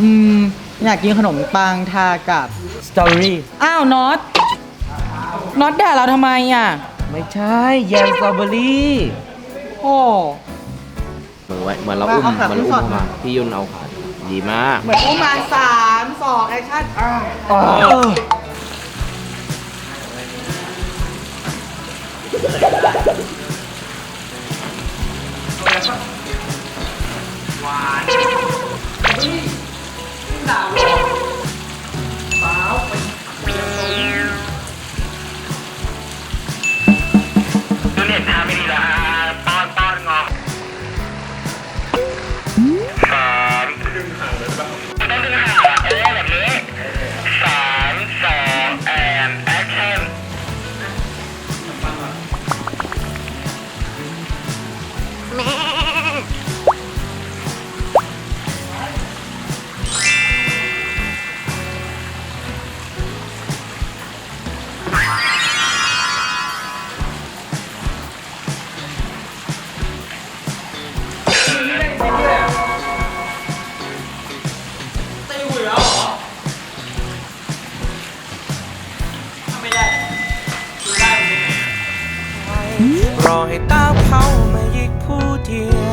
อืม อยากกินขนมปังทากับสตอรี่อ้าวน็อตน็อตด่าเราทำไมอะไม่ใช่แยมสตรอเบอรี่โอ้มือไว้เหมือนเราอุ้มเอาขาเหมือนเราขึ้นก่อุ้อนมเข้ามาพี่ยุ่นเอาขาดีมาก เหมือนอุ้มมาสามสองแอคชั่นอ่าคุ ให้ตาเขามายิกผู้เดียว